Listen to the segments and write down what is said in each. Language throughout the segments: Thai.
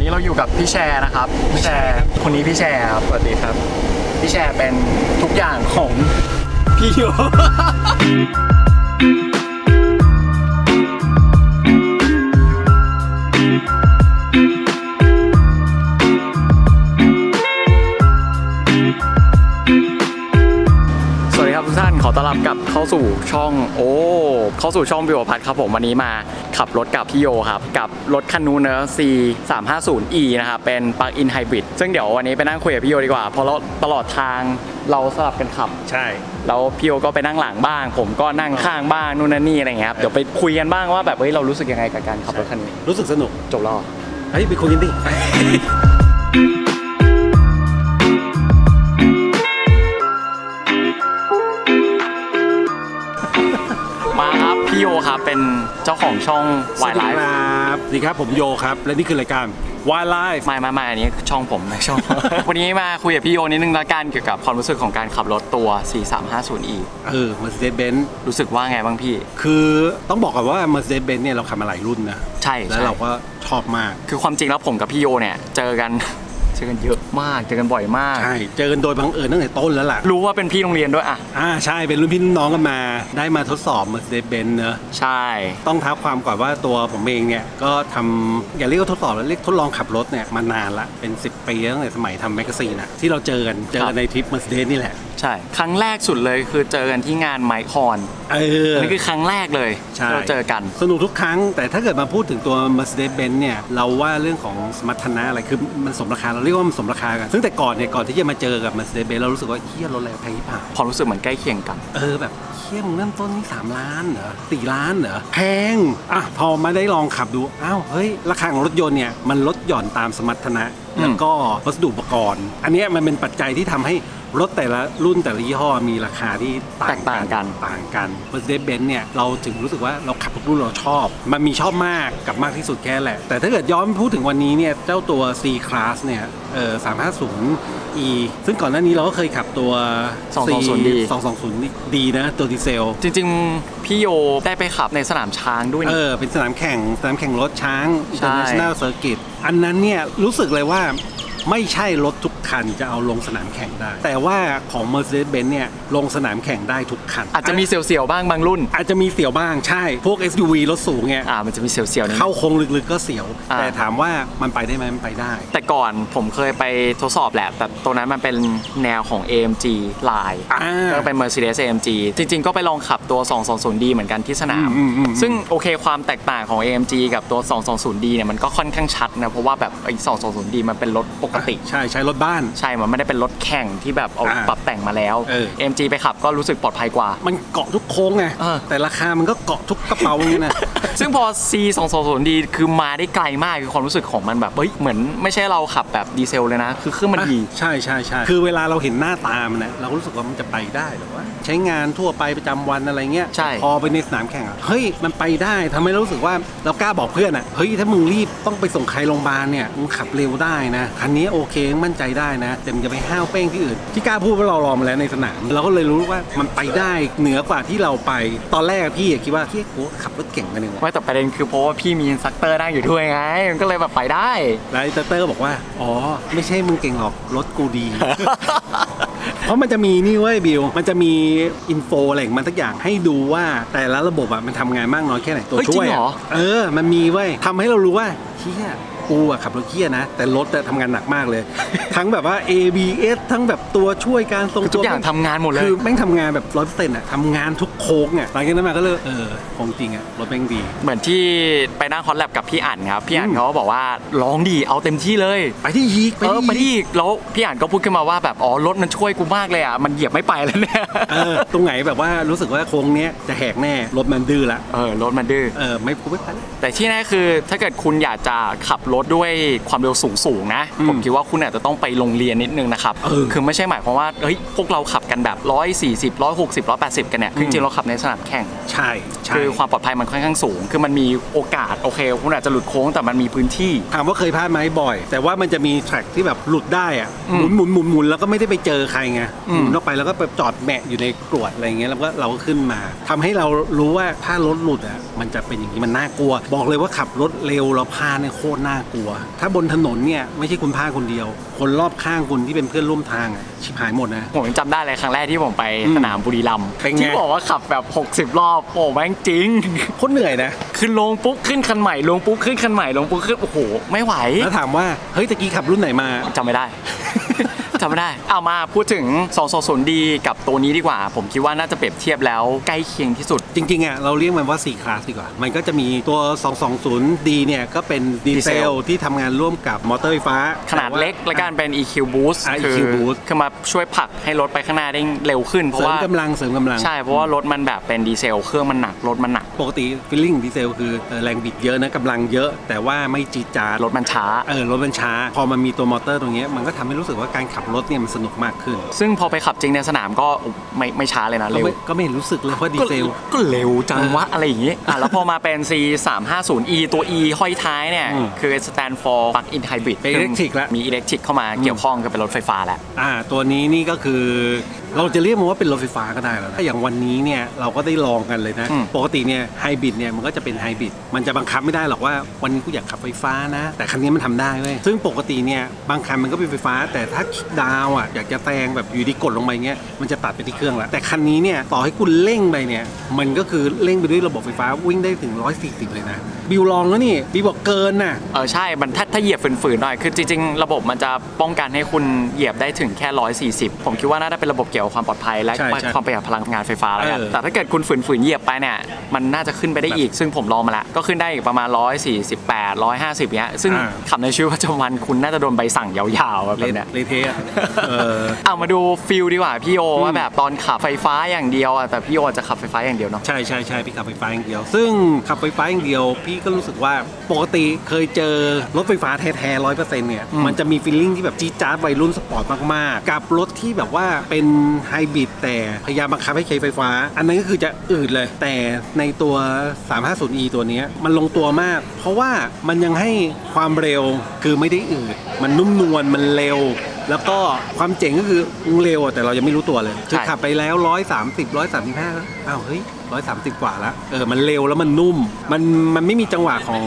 วันนี้เราอยู่กับพี่แชร์นะครับพี่แชร์คนนี้พี่แชร์ครับสวัสดีครับ พี่แชร์เป็นทุกอย่างของพี่โย อต้อนรับกลับเข้าสู่ช่องโอ้เข้าสู่ช่องบิวพัทครับผมวันนี้มาขับรถกับพี่โยครับกับรถคันนู้นเนอะ C 3 5 0 E นะครับเป็นปลั๊กอินไฮบริดซึ่งเดี๋ยววันนี้ไปนั่งคุยกับพี่โยดีกว่าเพราะเราตลอดทางเราสลับกันขับ ใช่ แล้วพี่โยก็ไปนั่งหลังบ้าง ผมก็นั่งข้างบ้างนู่นนั่นนี่อะไรเงี้ยครับเดี๋ยวไปคุยกันบ้างว่าแบบเฮ้ยเรารู้สึกยังไงกับการขับรถคันนี้ รู้สึกสนุกจบแล้วเหรอ เฮ้ยไปคุยกันดิ ของช่องสวัวาสยดีไลฟ์ครับสวัสดีครับผมโยครับ และนี่คือรายการ Why Life ไม่ไม่ไม่อันนี้ช่องผมไม่ช่อง วันนี้มาคุยกับพี่โยนิดนึงละกันเกี่ยวกับความรู้สึกของการขับรถตัว 4350e เออ Mercedes-Benz รู้สึกว่าไงบ้างพี่ คือต้องบอกก่อนว่า Mercedes-Benz เนี่ยเราขับมาหลายรุ่นนะ ใช่แล้วใช่เราก็ชอบมาก คือความจริงแล้วผมกับพี่โยเนี่ยเจอกันเจอกันเยอะมาก เจอกันบ่อยมาก ใช่ เจอกันโดยบังเอิญตั้งแต่ต้นแล้วล่ะ รู้ว่าเป็นพี่โรงเรียนด้วยอะ อ่า ใช่ เป็นรุ่นพี่รุ่นน้องกันมา ได้มาทดสอบ Mercedes-Benz เนอะใช่ ต้องท้าความก่อนว่าตัวผมเองเนี่ย ก็ทำอย่าเรียกว่าทดสอบแล้วเรียกทดลองขับรถเนี่ยมานานละ เป็น 10 ปีตั้งแต่สมัยทำแมกกาซีนอะที่เราเจอกัน เจอกันในทริป Mercedes นี่แหละ ใช่ ครั้งแรกสุดเลยคือเจอกันที่งานไมคอนเออ นี่คือครั้งแรกเลยใช่ ที่เราเจอกัน สนุกทุกครั้ง แต่ถ้าเกิดมาพูดถึงตัว Mercedes-Benz เนี่ย เราว่าเรื่องของสมรรถนะอะไร คือมันสมราคาเราเรียกว่ามันสมราคากัน ซึ่งแต่ก่อนเนี่ยก่อนที่จะมาเจอกับ Mercedes-Benz เรารู้สึกว่าเฮียรถอะไรแพงที่ผ่านความรู้สึกเหมือนใกล้เคียงกัน เออแบบเฮียมึงเริ่มต้นนี่3ล้านเหรอสี่ล้านเหรอแพงอะพอมาได้ลองขับดูอ้าวเฮ้ยราคาของรถยนต์เนี่ยมันลดหย่อนตามสมรรถนะอืมแล้วก็วัสดุอุปกรณ์ อันเนี้ยมันเป็นปัจจัยที่ทำให้รถแต่ละรุ่นแต่ละยี่ห้อมีราคาที่แตกต่างกันต่างกัน Mercedes-Benz เนี่ยเราถึงรู้สึกว่าเราขับ ทุกรุ่นเราชอบ มันมีชอบมากกับมากที่สุดแค่แหละ แต่ถ้าเกิดย้อนพูดถึงวันนี้เนี่ย เจ้าตัว C Class เนี่ยเออ350 E ซึ่งก่อนหน้านี้เราก็เคยขับตัว 220D 220 D นะ ตัวดีเซล จริงๆ พี่โยได้ไปขับในสนามช้างด้วยเอนี่อเป็นสนามแข่ง สนามแข่งรถช้าง International Circuit อันนั้นเนี่ย รู้สึกเลยว่าไม่ใช่รถทุก คันจะเอาลงสนามแข่งได้ แต่ว่าของ Mercedes-Benz เนี่ยลงสนามแข่งได้ทุกคัน อาจจะมีเสียวๆบ้างบางรุ่น อาจจะมีเสียวบ้างใช่ พวก SUV รถสูงเนี่ยอ่ามันจะมีเสียวๆนิดนึง เข้าโค้งลึกๆก็เสียว อ่า แต่ถามว่ามันไปได้ไหมมันไปได้ แต่ก่อนผมเคยไปทดสอบแหละ แต่ตัวนั้นมันเป็นแนวของ AMG Line อ่าก็เป็น Mercedes AMG จริง ๆ ก็ไปลองขับตัว 220D เหมือนกันที่สนาม อืมอืมอืม ซึ่งโอเคความแตกต่างของ AMG กับตัว 220D เนี่ยมันก็ค่อนข้างชัดนะ เพราะว่าแบบไอ้ 220D มันเป็นรถปกติ ใช่ใช้รถบ้านใช่ มันไม่ได้เป็นรถแข่งที่แบบเอาอ่าปรับแต่งมาแล้ว เออ AMG ไปขับก็รู้สึกปลอดภัยกว่า มันเกาะทุกโค้งไง เออ แต่ราคามันก็เกาะทุกกระเป๋าอย่างนี้นะ ซึ่งพอ C 2 2 0 D คือมาได้ไกลมากคือความรู้สึกของมันแบบเฮ้ยเหมือนไม่ใช่เราขับแบบดีเซลเลยนะ คือเครื่องมันดี ใช่ใช่ใช่คือเวลาเราเห็นหน้าตามันนะเราก็รู้สึกว่ามันจะไปได้หรือว่าใช้งานทั่วไปประจำวันอะไรเงี้ยใช่พอไปในสนามแข่งอะเฮ้ยมันไปได้ทำให้เรารู้สึกว่าเรากล้าบอกเพื่อนอะเฮ้ยถ้ามึงรีบต้องไปส่งใครโรงพยาบาลเนี่ยมึงขับเร็วได้นะคันนี้โอเคมั่นใจได้นะแต่มึงจะไปห้าวเป้งที่อื่นที่กล้าพูดว่าเราลองมาแล้วในสนามเราก็เลยรู้ว่ามันไปได้เหนือกว่าที่เราไปตอนแรกอะพี่อะคิดว่าเฮ้ยกูขับรถเก่งกันเองวะไม่แต่ประเด็นคือเพราะว่าพี่มีอินสตรัคเตอร์นั่งอยู่ด้วยไง มันก็เลยแบบไปได้ แล้วไอ้เตอร์เตอร์บอกว่า อ๋อ ไม่ใช่มึงเก่งหรอกรถกูดี เพราะมันจะมีนี่เว้ยบิว มันจะมีอินโฟอะไรของมันสักอย่างให้ดูว่าแต่ละระบบอะมันทำงานมากน้อยแค่ไหนตัวเฮ้ยช่วยจริงเหรออะเออ มันมีเว้ยทำให้เรารู้ว่าเฮีย กูอะขับรถเฮียนะ แต่รถอะทำงานหนักมากเลย ทั้งแบบว่า ABS ทั้งแบบตัวช่วยการทรงคือทุกอย่างตัวทำงานหมดเลย คือแม่งทำงานแบบร้อยเปอร์เซ็นต์อะทำงานทุกโค้งอะหลังจากนั้นมาก็เลยเออของจริงอะรถแม่งดี เหมือนที่ไปนั่งคอนแลบกับพี่อ่านครับ พี่อ่านอืม เขาก็บอกว่าลองดีเอาเต็มที่เลยไปที่ยีกเออไปยีกที่อีกแล้วพี่อ่านก็พูดขึ้นมาว่าแบบอ๋อรถมันช่วยกูมากเลยอะมันเหยียบไม่ไปแล้วเนี่ยเออตรงไหนแบบว่ารู้สึกว่าโค้งเนี้ยจะแหกแน่รถมันดื้อละเออรถมันดื้อ เออไม่กูไม่ไปละ แต่ที่แน่คือถ้าเกิดคุณอยากจะขับรถด้วยความเร็วสูงสูงๆนะอืมผมคิดว่าคุณอาจจะต้องไปโรงเรียนนิดนึงนะครับเออคือไม่ใช่หมายความว่าเฮ้ยพวกเราขับกันแบบ 140 160 180 กันเนี่ยคือจริงๆเราขับในสนามแข่งใช่ใช่คือความปลอดภัยมันค่อนข้างสูง คือมันมีโอกาสโอเค คุณอาจจะหลุดโค้งแต่มันมีพื้นที่ถามว่าเคยพลาดไหมบ่อย แต่ว่ามันจะมีแทร็กที่แบบหลุดได้อะอืหมมุนหมุนหมุนหมุนแล้วก็ไม่ได้ไปเจอใครไงอืหมมุนออกไปแล้วก็ไปจอดแหมะอยู่ในกรวดอะไรเงี้ยแล้วก็เราก็ขึ้นมาทำให้เรารู้ว่าถ้ารถหลุดอะมันจะเป็นอย่างนี้มันน่ากลัวบอกเลยว่าขับรถเร็วเราพลาดเนี่ยโคตรน่ากกลัว ถ้าบนถนนเนี่ยไม่ใช่คุณพาคนเดียว คนรอบข้างคุณที่เป็นเพื่อนร่วมทางอะชิบหายหมดนะ ผมยังจำได้เลยครั้งแรกที่ผมไปอืมสนามบุรีรัมย์เป็นไง ที่บอกว่าขับแบบ 60 รอบ โอ้แม่งจริง โคตรเหนื่อยนะ ขึ้นลงปุ๊บขึ้นคันใหม่ลงปุ๊บขึ้นคันใหม่ลงปุ๊บขึ้นโอ้โห ไม่ไหวแล้วถามว่าเฮ้ยตะกี้ขับรุ่นไหนมา จำไม่ได้ จำไม่ได้ เอามาพูดถึง 220D กับตัวนี้ดีกว่า ผมคิดว่าน่าจะเปรียบเทียบแล้วใกล้เคียงที่สุด จริงๆอะเราเรียกมันว่า 4 คลาสดีกว่า มันก็จะมีตัว 220D เนี่ยก็เป็นดีเซดีเซลลที่ทำงานร่วมกับมอเตอร์ไฟฟ้า ขนาดเล็กและการเป็น EQ Boost อ่าคือ EQ Boost คือมาช่วยผลักให้รถไปข้างหน้าได้เร็วขึ้นเพเสริราะมว่ากำลังเสริมกำลัง ใช่เพราะว่ารถมันแบบเป็นดีเซลเครื่องมันหนักรถมันหนัก ปกติฟีลลิ่งดีเซลคือเออแรงบิดเยอะนะกำลังเยอะ แต่ว่าไม่จีดจาดรถมันช้าเออรถมันช้า พอมันมีตัวมอเตอร์ตรงเนี้ยมันก็ทำให้รู้สึกว่าการขับรถเนี่ยมันสนุกมากขึ้น ซึ่งพอไปขับจริงในสนามก็ไม่ไม่ช้าเลยนะก็เร็วไม่ก็ไม่เห็นรู้สึกเลยเพราะดีเซล ก็ก็เร็วจังวะอะไรอย่างงี้อะแล้วพอมาเป็น C 3 5 0 E ตัว E ห้อยท้ายเนี่ย อืมคือ stand for plug in hybrid เป็น electric ละ มี electric เข้ามาเกี่ยวข้องกับเป็นรถไฟฟ้าแล้ว อ่าตัวนี้นี่ก็คือ เราจะเรียกมันว่าเป็นรถไฟฟ้าก็ได้แล้วนะถ้าอย่างวันนี้เนี่ยเราก็ได้ลองกันเลยนะ อืม ปกติเนี่ยไฮบริดเนี่ยมันก็จะเป็นไฮบริดมันจะบังคับไม่ได้หรอกว่าวันนี้กูอยากขับไฟฟ้านะ แต่คันนี้มันทำได้เว้ยซึ่งปกติเนี่ยบางคันมันก็เป็นไฟฟ้า แต่ถ้าคลิกดาวน์อะอยากจะแซงแบบอยู่ดีกดลงไปเงี้ยมันจะตัดไปที่เครื่องแล้วแต่คันนี้เนี่ยต่อให้คุณเร่งไปเนี่ยมันก็คือเร่งไปด้วยระบบไฟฟ้าวิ่งได้ถึง 140 เลยนะ บิวลองแล้วนี่บิวบอกเกินน่ะเออใช่มันถ้าถ้าเหยียบฝืนๆหน่อยคือจริงๆ ระบบมันจะป้องกันให้คุณเหยียบได้ถึงแค่ 140 ผมคิดว่าน่าจะเป็นระบบเกี่ยวกับความปลอดภัยและใช่ใช่ความประหยัดพลังงานไฟฟ้าแล้วกันเออ แต่ถ้าเกิดคุณฝืนๆเหยียบไปเนี่ยมันน่าจะขึ้นไปได้อีกซึ่งผมลองมาแล้วก็ขึ้นได้อีกประมาณ 148 150เนี้ยซึ่งอ่าขับในชีวิตประจำวันคุณน่าจะโดนใบสั่งยาวๆแบบเละเนี้ย เละเทะอะเออ เอามาดูฟิลดีกว่าพี่โออืมว่าแบบตอนขับไฟฟ้าอย่างเดียวอะแต่พี่โอจะขับไฟฟ้าอย่างเดียวเนาะ ใช่ใช่ใช่พี่ขับไฟฟ้าอย่างเดียว ซึ่งขับไฟฟ้าอย่างเดียว พี่ก็รู้สึกว่าปกติเคยเจอรถไฟฟ้าแท้ๆร้อยเปอร์เซ็นต์เนี่ยอืมมันจะมีฟีลลิ่งที่แบบจี๊ดจ๊าดวัยรุ่นสปอร์ตมากๆ กับรถที่แบบว่าเป็นไฮบริดแต่พยายามบังคับให้ใช้ไฟฟ้า อันนั้นก็คือจะอืดเลย แต่ในตัว 350e ตัวเนี้ยมันลงตัวมาก เพราะว่ามันยังให้ความเร็วคือไม่ได้อืดมันนุ่มนวลมันเร็ว แล้วก็ความเจ๋งก็คือเร็วอะแต่เรายังไม่รู้ตัวเลยคือใช่ขับไปแล้ว130 135อ้าวเฮ้ย 130กว่าแล้วเออมันเร็วแล้วมันนุ่ม มันมันไม่มีจังหวะของ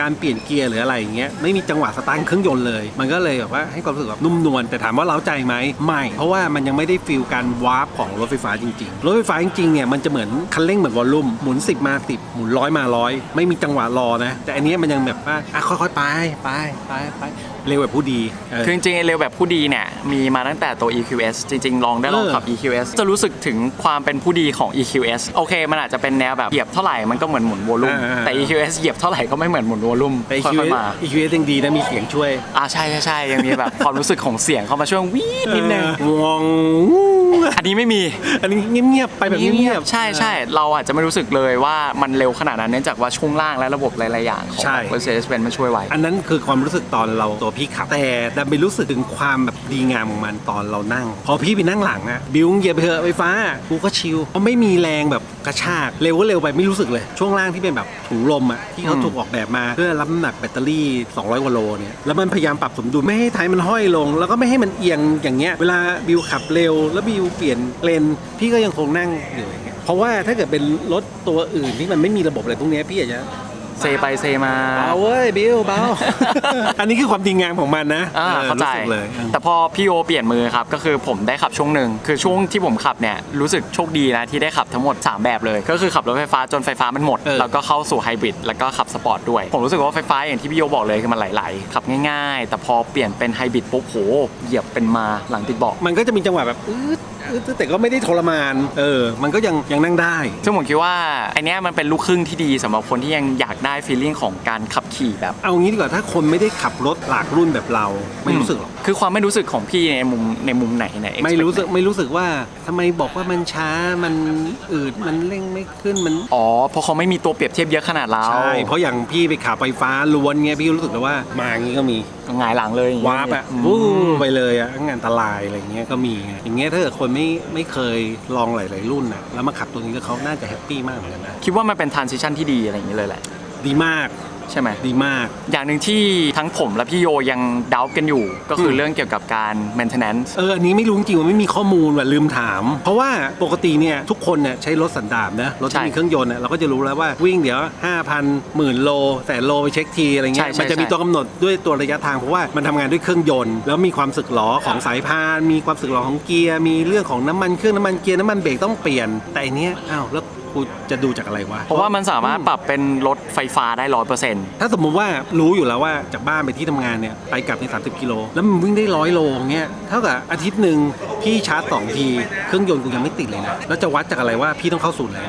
การเปลี่ยนเกียร์หรืออะไรอย่างเงี้ยไม่มีจังหวะสตาร์ทเครื่องยนต์เลย มันก็เลยแบบว่าให้ความรู้สึกแบบนุ่มนวลแต่ถามว่าเล้าใจไหมไม่เพราะว่ามันยังไม่ได้ฟีลการวาร์ปของรถไฟฟ้าจริงๆรถไฟฟ้าจริงๆเนี่ยมันจะเหมือนคันเร่งเหมือนวอลลุ่มหมุน 10 มา 10 หมุนร้อยมาร้อยไม่มีจังหวะรอนะ แต่อันเนี้ยมันยังแบบว่าอะค่อยๆไปไปไปไปเร็วแบบผู้ดีเออ คือจริงๆไอ้เร็วแบบผู้ดีเนี่ยมีมาตั้งแต่ตัว EQS จริงๆ ลองได้ลองขับเออ EQS จะรู้สึกถึงความเป็นผู้ดีของ EQS โอเคมันอาจจะเป็นแนวแบบเหยียบเท่าไหร่มันก็เหมือนหมุนวอลลุ่มอ่าๆแต่ EQS เหยียบเท่าไหร่ก็ไม่เหมือนหมุนวอลลุ่มแต่ค่ EQS อยๆมา EQS ยังดีนะมีเสียงช่วยอ่าใช่ใช่ใช่ยังมีแบบ ความรู้สึกของเสียงเข้ามาช่วยวีดนิดนึงเออวองอันนี้ไม่มีอันนี้เงียบๆไปแบบเงียบๆ ใช่ใช่เราอาจจะไม่รู้สึกเลยว่ามันเร็วขนาดนั้นเนื่องจากว่าช่วงล่างและระบบหลายๆอย่างของ ใช่ Mercedes-Benz มันช่วยไว้ อันนั้นคือความรู้สึกตอนเราตัวพี่ขับ แต่ดันไปรู้สึกถึงความแบบดีงามของมันตอนเรานั่ง พอพี่ไปนั่งหลังอะบิวเหยียบไปเถอะไฟฟ้ากูก็ชิลเพราะไม่มีแรงแบบ กระชากเร็วก็เร็วไปไม่รู้สึกเลย ช่วงล่างที่เป็นแบบถุงลมอะที่เขาอืมถูกออกแบบมาเพื่อรับน้ำหนักแบตเตอรี่ 200กว่าโลเนี่ยแล้วมันพยายามปรับสมดุลไม่ให้ท้ายมันห้อยลง แล้วก็ไม่ให้มันเอียงอย่างเงี้ยเวลาบิวขับเร็ว แล้วบิวเปลี่ยนเลนพี่ก็ยังคงนั่งอยู่อย่างเงี้ยเพราะว่าถ้าเกิดเป็นรถตัวอื่นที่มันไม่มีระบบอะไรพวกเนี้ยพี่อาจจะ เซไปเซมาเบาเว้ยบิวเบา อันนี้คือความดีงามของมันนะอ่าออเข้าใจ รู้สึกเลยแต่พอพี่โอเปลี่ยนมือครับ ก็คือผมได้ขับช่วงหนึ่ง คือช่วงที่ผมขับเนี่ย รู้สึกโชคดีนะ ที่ได้ขับทั้งหมด 3 แบบเลย ก็คือขับรถไฟฟ้าจนไฟฟ้ามันหมด เออ แล้วก็เข้าสู่ไฮบริดแล้วก็ขับสปอร์ตด้วย ผมรู้สึกว่าไฟฟ้าอย่างที่พี่โอบอกเลยคือมันไหลๆขับง่ายๆ แต่พอเปลี่ยนเป็นไฮบริดปุ๊บโหเหยียบเป็นมาหลังติดเบาะ มันก็จะมีจังหวะแบบอืดอืด แต่ก็ไม่ได้ทรมาน เออ มันก็ยังยังนั่งได้ ซึ่งผมคิดว่าไอเนี้ยมันเป็นลูกครึ่งที่ดีสำหรับคนที่ยังอยากได้ฟีลลิ่งของการขับขี่แบบ เอางี้ดีกว่าถ้าคนไม่ได้ขับรถหลากรุ่นแบบเรา ไม่รู้สึกหรอก คือความไม่รู้สึกของพี่ในมุมในมุมไหนไหน expect ไม่รู้สึกไม่รู้สึกว่าทำไมบอกว่ามันช้ามันอืดมันเร่งไม่ขึ้นมัน อ๋อเพราะเขาไม่มีตัวเปรียบเทียบเยอะขนาดเราใช่ เพราะอย่างพี่ไปขับไฟฟ้าล้วนเงี้ยพี่รู้สึกเลยว่ามาอย่างงี้ก็มีก็หงายหลังเลยอย่งวาเงี้ยร์ปอะอืมวู้ไปเลยอะอันตรายอะไรเงี้ยก็มีไงอย่างเงี้ยถ้าเกิดคนไม่ไม่เคยลองหลาย ๆ รุ่นอะแล้วมาขับตัวนี้แล้วเขาน่าจะแฮปปี้มากเหมือนกันนะ คิดว่ามันเป็น transition ที่ดีอะไรอย่างนี้เลยแหละ ดีมาก ใช่ไหม ดีมาก อย่างหนึ่งที่ทั้งผมและพี่โยยังเดากันอยู่ ก็คืออมเรื่องเกี่ยวกับการ maintenance เออ อันนี้ไม่รู้จริงๆว่าไม่มีข้อมูลว่ะลืมถาม เพราะว่าปกติเนี่ยทุกคนเนี่ยใช้รถสันดาปนะ รถใช่ที่มีเครื่องยนต์เนี่ยเราก็จะรู้แล้วว่าวิ่งเดี๋ยว 5,000หมื่นโลแสนโลไปเช็คทีอะไรเงี้ใช่ย ใช่มันจะมีใช่ ตัวกำหนดด้วยตัวระยะทาง เพราะว่ามันทำงานด้วยเครื่องยนต์ แล้วมีความสึกหรอของสายพาน มีความสึกหรอของเกียร์ มีเรื่องของน้ำมันเครื่องน้ำมันเกียร์น้ำมันเบรกต้องเปลี่ยน แต่อันเนี้ยอ้าวแล้ว กูจะดูจากอะไรวะเพราะว่ามันสามารถปรับเป็นรถไฟฟ้าได้ร้อยเปอร์เซ็นต์ถ้าสมมุติว่ารู้อยู่แล้วว่าจากบ้านไปที่ทำงานเนี่ยไปกลับใน30กิโลแล้วมันวิ่งได้ร้อยโลเงี้ยเท่ากับอาทิตย์หนึ่งพี่ชาร์จสองทีเครื่องยนต์กูยังไม่ติดเลยนะแล้วจะวัดจากอะไรว่าพี่ต้องเข้าศูนย์แล้ว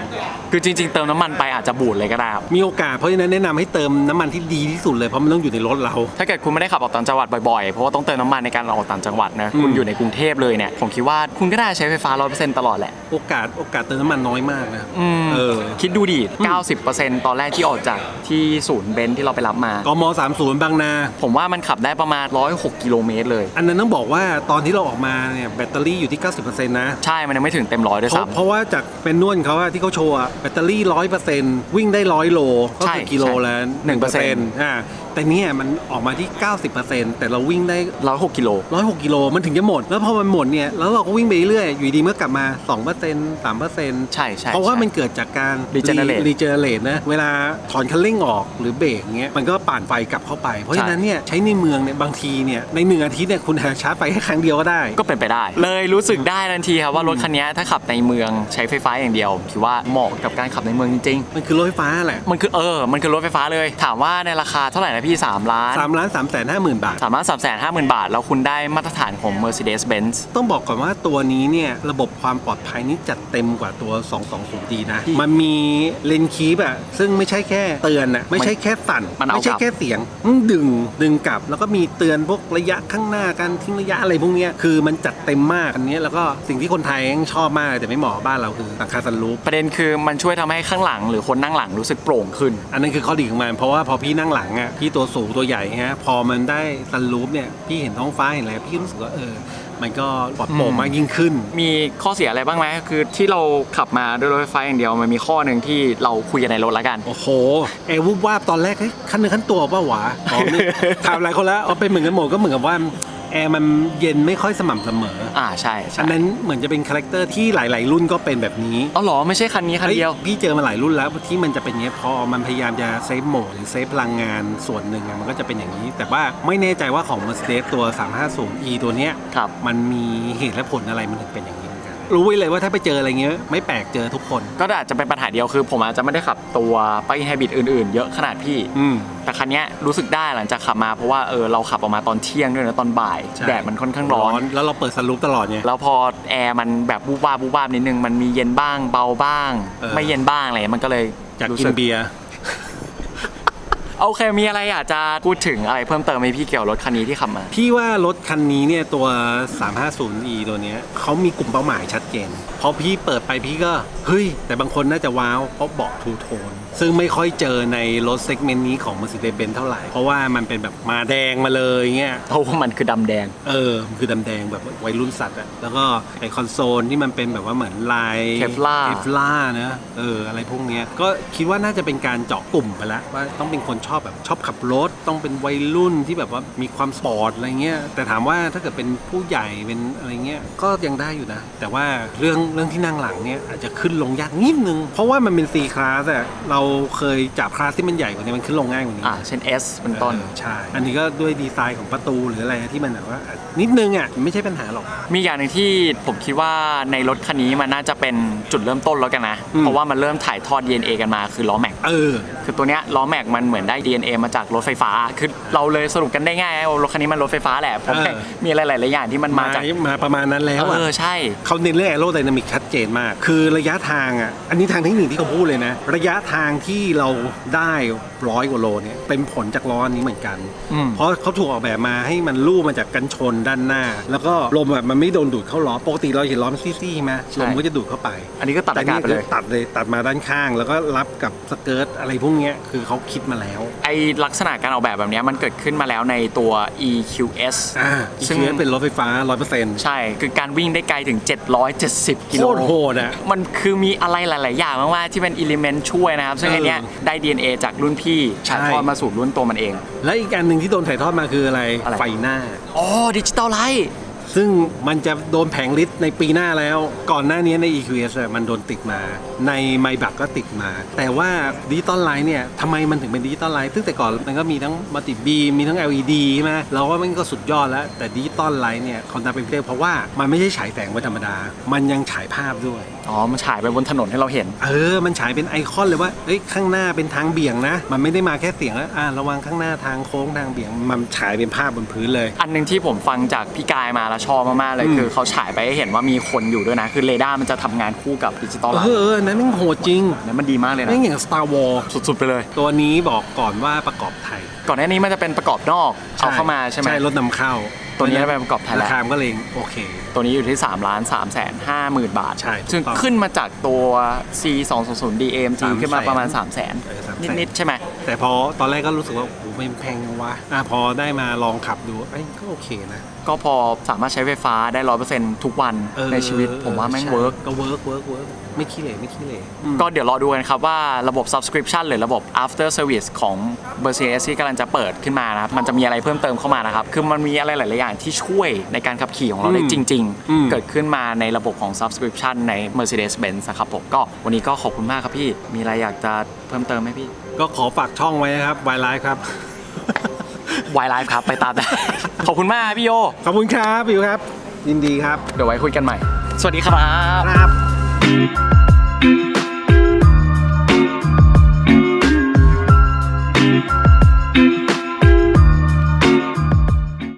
คือจริง ๆ เติมน้ำมันไปอาจจะบูดเลยก็ได้ครับมีโอกาสเพราะฉะนั้นแนะนำให้เติมน้ำมันที่ดีที่สุดเลยเพราะมันต้องอยู่ในรถเรา ถ้าเกิดคุณไม่ได้ขับออกต่างจังหวัดบ่อยๆเพราะว่าต้องเติมน้ำมันในการออกต่างจังหวัดนะอืมคุณอยู่ในกรุงเทพเลยเนี่ยผมคิดว่าคุณก็ได้ใช้ไฟฟ้าร้อยเปอร์เซ็นต์ตลอดแหละโอกาสโอกาสเติมน้ำมันน้อยมากนะอืมเออ คิดดูดิ 90%ตอนแรกที่ออกจากที่ศูนย์เบนซ์ที่เราไปรับมา กม30บางนา ผมว่ามันขับได้ประมาณ 106 กิโลเมตรเลย อันนั้นต้องบอกว่าตอนที่เราออกมาเนี่ยแบตเตอรี่อยู่ที่ 90%นะใช่ มันยังไม่ถึงเต็มร้อยด้วยเพราะซ้ำ เพราะว่าจากเป็นนวลเขาอะที่เขาโชว์อะแบตเตอรี่ร้อยเปอร์เซ็นต์วิ่งได้ร้อยโลก็ใช่คือกิโลละหนึ่งเปอร์เซ็นต์อ่า แต่เนี่ยมันออกมาที่ 90%แต่เราวิ่งได้106กิโล ร้อยหกกิโลมันถึงจะหมด แล้วพอมันหมดเนี่ยแล้วเราก็วิ่งไปเรื่อยอยู่ดีเมื่อกลับมา2% 3%ใช่ใช่เพราะว่าใช่มันเกิดจากการ Regenerate รีเจเนเรตนะเวลาถอนคันเร่งออกหรือเบรกเงี้ยมันก็ป่านไฟกลับเข้าไป เพราะฉะนั้นเนี่ยใช้ในเมืองเนี่ยบางทีเนี่ยในหนึ่งอาทิตย์เนี่ยคุณหาชาร์จไฟแค่ครั้งเดียวก็ได้ ก็เป็นไปได้ เลยรู้สึกได้ทันทีครับว่ารถคันนี้ถ้าขับในเมืองใช้ไฟฟ้าอย่างเดียวคิดว่าเหมาะกับการขับในเมืองจริงมันคือรถไฟฟ้าแหละ ๆ มันคือเออ มันคือรถไฟฟ้าเลย ถามว่าในราคาเท่าไหร่นะพี่3ล้านสามล้านสามแสนห้าหมื่นบาทสามล้านสามแสนห้าหมื่นบาท แล้วคุณได้มาตรฐานของ Mercedes-Benz ต้องบอกก่อนว่าตัวนี้เนี่ยระบบความปลอดภัยนี่จัดเต็มกว่าตัว 220D นะ มันมีเลนคีปอะซึ่งไม่ใช่แค่เตือนอะไม่ใช่แค่สั่น มันเอาไม่ใช่กลับแค่เสียงมันดึงดึงกลับ แล้วก็มีเตือนพวกระยะข้างหน้าการทิ้งระยะอะไรพวกเนี้ยคือมันจัดเต็มมากอันเนี้ยแล้วก็สิ่งที่คนไทยชอบมากแต่ไม่เหมาะกับบ้านเราคือหลังคาซันรูฟ ประเด็นคือมันช่วยทำให้ข้างหลังหรือคนนั่งหลังรู้สึกโปร่งขึ้น อันนั้นคือข้อดีของมันเพราะว่าพอพี่นั่งหลังอะพี่ตัวสูงตัวใหญ่ฮะพอมันได้ซันรูฟเนี่ยพี่เห็นท้องฟ้าเห็นอะไรพี่รู้สึกว่าเออ มันก็ปลอดโปร่งอืมมากยิ่งขึ้น มีข้อเสียอะไรบ้างไหมคือที่เราขับมาด้วยรถไฟฟ้าอย่างเดียวมันมีข้อหนึ่งที่เราคุยกันในรถแล้วกัน โอ้โหแอร์วูบวาบตอนแรกเฮ้ยขั้นเนื้อขั้นตัวเปล่าวะอ๋อนี่ถามหลายคนแล้วเอาเป็นเหมือนกันหมดก็เหมือนกับว่า แอร์มันเย็นไม่ค่อยสม่ำเสมออ่าใช่ใช่อันนั้นเหมือนจะเป็นคาแรคเตอร์ที่หลาย ๆ รุ่นก็เป็นแบบนี้อ๋อเหรอไม่ใช่คันนี้คันเดียว ฮ้พี่เจอมาหลายรุ่นแล้วที่มันจะเป็นอย่างเงี้ยพอมันพยายามจะเซฟโหมดหรือเซฟพลังงานส่วนหนึ่งอะมันก็จะเป็นอย่างนี้ แต่ว่าไม่แน่ใจว่าของ Mercedes ตัว 350e ตัวเนี้ยครับ มันมีเหตุและผลอะไรมันถึงเป็นอย่างนี้เหมือนกัน รู้ไว้เลยว่าถ้าไปเจออะไรเงี้ยไม่แปลกเจอทุกคน ก็อาจจะเป็นปัญหาเดียวคือ ผมอาจจะไม่ได้ขับตัวป l ั g อินไฮบริดอื่นๆ เยอะขนาดพี่ อืม แต่คันเนี้ยรู้สึกได้หลังจากขับมาเพราะว่าเออเราขับออกมาตอนเที่ยงด้วยนะตอนบ่าย ใช่ แดดมันค่อนข้างร้อน แล้วเราเปิดสลูปตลอดไง แล้วพอแอร์มันแบบบูบวาบบูบวาบนิดนึงมันมีเย็นบ้างเบาบ้าง เออ ไม่เย็นบ้างอะไรมันก็เลยจากรู้กิสึนเบียร์ โอเคมีอะไรอยากจะพูดถึงอะไรเพิ่มเติมไหมพี่เกี่ยวรถคันนี้ที่ขับมา พี่ว่ารถคันนี้เนี่ยตัว 350e ตัวเนี้ยเขามีกลุ่มเป้าหมายชัดเจน พอพี่เปิดไปพี่ก็ เฮ้ย แต่บางคนน่าจะว้าวเพราะเบาะทูโทน ซึ่งไม่ค่อยเจอในรถเซกเมนต์นี้ของ Mercedes-Benz เท่าไหร่ เพราะว่ามันเป็นแบบมาแดงมาเลยเงี้ย เพราะว่ามันคือดำแดง เออมันคือดำแดงแบบวัยรุ่นสัตว์อะแล้วก็ไอคอนโซลที่มันเป็นแบบว่าเหมือนลาย Kevlar เทฟล่านะเอออะไรพวกเนี้ยก็คิดว่าน่าจะเป็นการเจาะกลุ่มไปแล้วว่าต้องเป็นคนชอบแบบชอบขับรถ ต้องเป็นวัยรุ่นที่แบบว่ามีความสปอร์ตอะไรเงี้ยแต่ถามว่าถ้าเกิดเป็นผู้ใหญ่เป็นอะไรเงี้ยก็ยังได้อยู่นะ แต่ว่าเรื่องเรื่องที่นั่งหลังเนี่ยอาจจะขึ้นลงยากนิดนึง เพราะว่ามันเป็น C class อะเราเคยจับคลาสที่มันใหญ่กว่านี้มันขึ้นลงง่ายกว่านี้อ่าเช่น S เป็นต้น เออใช่ อันนี้ก็ด้วยดีไซน์ของประตูหรืออะไรที่มันแบบว่านิดนึงอะไม่ใช่ปัญหาหรอก มีอย่างหนึ่งที่ผมคิดว่าในรถคันนี้มันน่าจะเป็นจุดเริ่มต้นแล้วกันนะ อืม เพราะว่ามันเริ่มถ่ายทอด DNA กันมาคือล้อแม็ก เออ คือตัวเนี้ยล้อแม็กมันเหมือนได้ DNA มาจากรถไฟฟ้า คือเราเลยสรุปกันได้ง่ายว่ารถคันนี้มันรถไฟฟ้าแหละเพราะเออ มีอะไรหลายๆอย่างที่มันมามาจาก มาประมาณนั้นแล้วเออะอใช่ เขาเน้นเรื่องแอโรไดนามิกชัดเจนมาก คือระยะทางอะอันนี้ทางเทคนิคที่เขาพูดเลยนะ ระยะทางที่เราได้ร้อยกว่าโลเนี่ยเป็นผลจากล้ออันนี้เหมือนกันอืมเพราะเขาถูกออกแบบมาให้มันลู่มาจากกันชนด้านหน้า แล้วก็ลมแบบมันไม่โดนดูดเข้าล้อปกติเราเห็นล้อมันซี่ๆใช่ไหมลมก็จะดูดเข้าไป อันนี้ก็ตัดอากาศไปเลยแต่นี่คือตัดเลยตัดมาด้านข้าง แล้วก็รับกับสเกิร์ตอะไรพวกเนี้ยคือเขาคิดมาแล้ว ไอลักษณะการออกแบบแบบเนี้ยมันเกิดขึ้นมาแล้วในตัว EQS อ่าซึ่งซึ่งเป็นรถไฟฟ้า 100%ใช่ คือการวิ่งได้ไกลถึง 770กิโลโคตรโหดอะมันคือมีอะไรหลาย ๆ อย่างมาก ๆ ที่เป็นอิเลเมนต์ช่วยนะครับ ซึ่งเอออันเนี้ยได้ DNA จากรุ่นพี่ถ่ายใช่ทอดมาสู่รุ่นตัวมันเอง และอีกอันหนึ่งที่โดนถ่ายทอดมาคืออะไร อะไร ไฟหน้า อ๋อดิจิตอลไลท์ ซึ่งมันจะโดนแผงลิตในปีหน้าแล้ว ก่อนหน้านี้ใน EQS อะมันโดนติดมา ในไมบักก็ติดมา แต่ว่าดิจิตอลไลท์เนี่ยทำไมมันถึงเป็นดิจิตอลไลท์ซึ่งแต่ก่อนมันก็มีทั้งมัลติบีมีทั้ง LED ใช่ไหมเราว่ามันก็สุดยอดแล้ว แต่ดิจิตอลไลท์เนี่ยเขานำเป็นพิเศษเพราะว่ามันไม่ใช่ฉายแสงไว้ธรรมดา มันยังฉายภาพด้วยอ๋อ มันฉายไปบนถนนให้เราเห็น เออ มันฉายเป็นไอคอนเลยว่า เอ้ย ข้างหน้าเป็นทางเบี่ยงนะ มันไม่ได้มาแค่เสียงแล้วอ่าระวังข้างหน้าทางโค้งทางเบี่ยง มันฉายเป็นภาพบนพื้นเลย อันหนึงที่ผมฟังจากพี่กายมาแล้วชอบมากๆเลยอืมคือเขาฉายไปให้เห็นว่ามีคนอยู่ด้วยนะ คือเรดาร์มันจะทำงานคู่กับดิจิตอลเอไลอท์เออนั่นมันโหดจริงนั้นมันดีมากเลยนะนั่นอย่าง Star Wars สุดๆไปเลย ตัวนี้บอกก่อนว่าประกอบไทยก่อนหน้านี้มันจะเป็นประกอบนอกเอาเข้ามาใช่ไหม ใช่รถนำเข้า ตัวนี้เป็นประกอบไทยแล้ราวคามันก็เลยโอเค ตัวนี้อยู่ที่3ล้าน3แสน5หมื่นบาทใช่ซึ่งถูกต้องขึ้นมาจากตัว C 2 0 0 DMG 300,000ขึ้นมาประมาณ 3 0 0แสนเออ300,000 นิด ๆ ใช่ไหม แต่พอตอนแรกก็รู้สึกว่าโอ้โหไม่แพงจังวะอะพอได้มาลองขับดูเอ้ยก็โอเคนะก็พอสามารถใช้ไฟฟ้าได้ร้อยเปอร์เซ็นต์ทุกวันเออในชีวิต ผมว่าแม่งใช่เวิร์กก็เวิร์กเวิร์กเวิร์ก ไม่ขี้เหร่ไม่ขี้เหร่อืมก็เดี๋ยวรอดูกันครับว่าระบบ subscription หรือระบบ after service ของ Mercedes ที่กำลังจะเปิดขึ้นมานะครับ มันจะมีอะไรเพิ่มเติมเข้ามานะครับ คือมันมีอะไรหลาย ๆ อย่างที่ช่วยในการขับขี่ของเราได้อืมจริง อืม ๆ เกิดขึ้นมาในระบบของ subscription ใน Mercedes-Benz นะครับผมก็วันนี้ก็ขอบคุณมากครับพี่ มีอะไรอยากจะเพิ่มเติมไหมพี่ก็ขอฝากช่องไว้นะครับวายไลฟ์ครับ Y Life ครับไปตามได้ ขอบคุณมากพี่โยขอบคุณครับบิวครับ ยินดีครับ เดี๋ยวไว้คุยกันใหม่ สวัสดีครับ ครับ thank you